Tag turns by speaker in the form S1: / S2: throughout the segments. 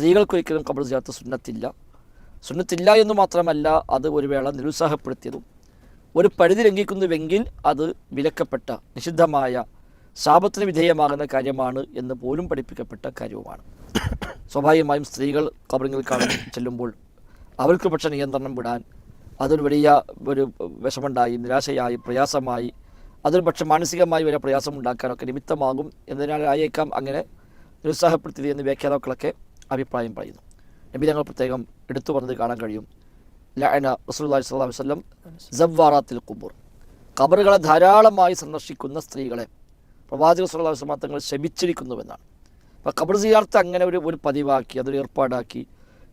S1: സ്ത്രീകൾക്കൊരിക്കലും കബർ സിയാറത്ത് സുന്നത്തില്ല. സുന്നത്തില്ല എന്ന് മാത്രമല്ല അത് ഒരു വേള നിരുത്സാഹപ്പെടുത്തിയതും. ഒരു പരിധി ലംഘിക്കുന്നുവെങ്കിൽ അത് വിലക്കപ്പെട്ട നിഷിദ്ധമായ ശാപത്തിന് വിധേയമാകുന്ന കാര്യമാണ് എന്ന് പോലും പഠിപ്പിക്കപ്പെട്ട കാര്യവുമാണ്. സ്വാഭാവികമായും സ്ത്രീകൾ കബറിങ്ങൾ കാണാൻ ചെല്ലുമ്പോൾ അവർക്ക് പക്ഷേ നിയന്ത്രണം വിടാൻ അതൊരു വലിയ ഒരു വിഷമുണ്ടായി നിരാശയായി പ്രയാസമായി അതൊരു പക്ഷെ മാനസികമായി വരെ പ്രയാസമുണ്ടാക്കാനൊക്കെ നിമിത്തമാകും എന്നതിനാലായേക്കാം അങ്ങനെ നിരുത്സാഹപ്പെടുത്തിയത് എന്ന് വ്യാഖ്യാതാക്കളൊക്കെ അഭിപ്രായം പറയുന്നു. നബി തങ്ങൾ പ്രത്യേകം എടുത്തു പറഞ്ഞത് കാണാൻ കഴിയും. ലഅന സ്വല്ലല്ലാഹു അലൈഹി വസല്ലം സവ്വാറാത്തിൽ ഖുബൂർ. ഖബറുകളെ ധാരാളമായി സന്ദർശിക്കുന്ന സ്ത്രീകളെ പ്രവാചക അലൈഹി വസല്ലം തങ്ങൾ ശപിച്ചിരിക്കുന്നുവെന്നാണ് അപ്പോൾ ഖബർ സിയാർത്ത് അങ്ങനെ ഒരു ഒരു പതിവാക്കി അതൊരു ഏർപ്പാടാക്കി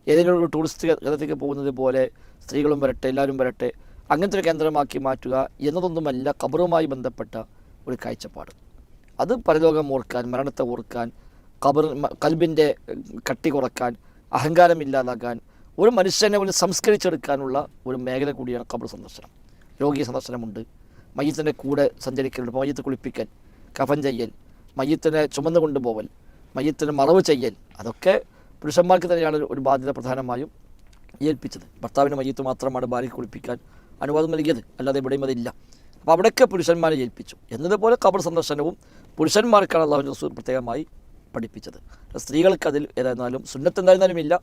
S1: ഏതെങ്കിലും ഒരു ടൂറിസ്റ്റ് കേന്ദ്രത്തേക്ക് പോകുന്നത് പോലെ സ്ത്രീകളും വരട്ടെ എല്ലാവരും വരട്ടെ അങ്ങനത്തെ ഒരു കേന്ദ്രമാക്കി മാറ്റുക എന്നതൊന്നുമല്ല ഖബറുമായി ബന്ധപ്പെട്ട ഒരു കാഴ്ചപ്പാട്. അത് പരലോകം ഓർക്കാൻ മരണത്തെ ഓർക്കാൻ ഖബർ മ- കൽബിന്റെ കട്ടി കുറയ്ക്കാൻ അഹങ്കാരം ഇല്ലാതാക്കാൻ ഒരു മനുഷ്യനെ ഒന്ന് സംസ്കരിച്ചെടുക്കാനുള്ള ഒരു മേഖല കൂടിയാണ് കബർ സന്ദർശനം. രോഗി സന്ദർശനമുണ്ട്. മയ്യത്തിന്റെ കൂടെ സഞ്ചരിക്കലുണ്ട്. മയ്യത്ത് കുളിപ്പിക്കൽ കഫൻ ചെയ്യൽ മയ്യത്തിനെ ചുമന്നു കൊണ്ടുപോവൽ മയ്യത്തിന് മറവ് ചെയ്യൽ അതൊക്കെ പുരുഷന്മാർക്ക് തന്നെയാണ് ഒരു- ബാധ്യത പ്രധാനമായും ഏൽപ്പിച്ചത്. ഭർത്താവിന് മയ്യത്ത് മാത്രമാണ് ഭാര്യയ്ക്ക് കുളിപ്പിക്കാൻ അനുവാദം നൽകിയത്. അല്ലാതെ എവിടെയും അതില്ല. അപ്പോൾ അവിടെയൊക്കെ പുരുഷന്മാരെ ഏൽപ്പിച്ചു. എന്നതുപോലെ കബർ സന്ദർശനവും പുരുഷന്മാർക്കാണ് അള്ളാഹു പ്രത്യേകമായി പഠിപ്പിച്ചത്. സ്ത്രീകൾക്ക് അതിൽ ഏതായിരുന്നാലും സുന്നത്ത് എന്തായിരുന്നാലും ഇല്ല.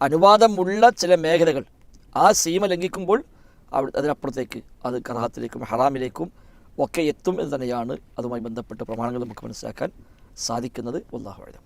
S1: അനുവാദമുള്ള ചില മേഖലകൾ ആ സീമ ലംഘിക്കുമ്പോൾ അവിടെ അതിനപ്പുറത്തേക്ക് അത് കറാഹത്തിലേക്കും ഹറാമിലേക്കും ഒക്കെ എത്തും എന്ന് തന്നെയാണ് അതുമായി ബന്ധപ്പെട്ട പ്രമാണങ്ങൾ നമുക്ക് മനസ്സിലാക്കാൻ സാധിക്കുന്നത്. അഴുതം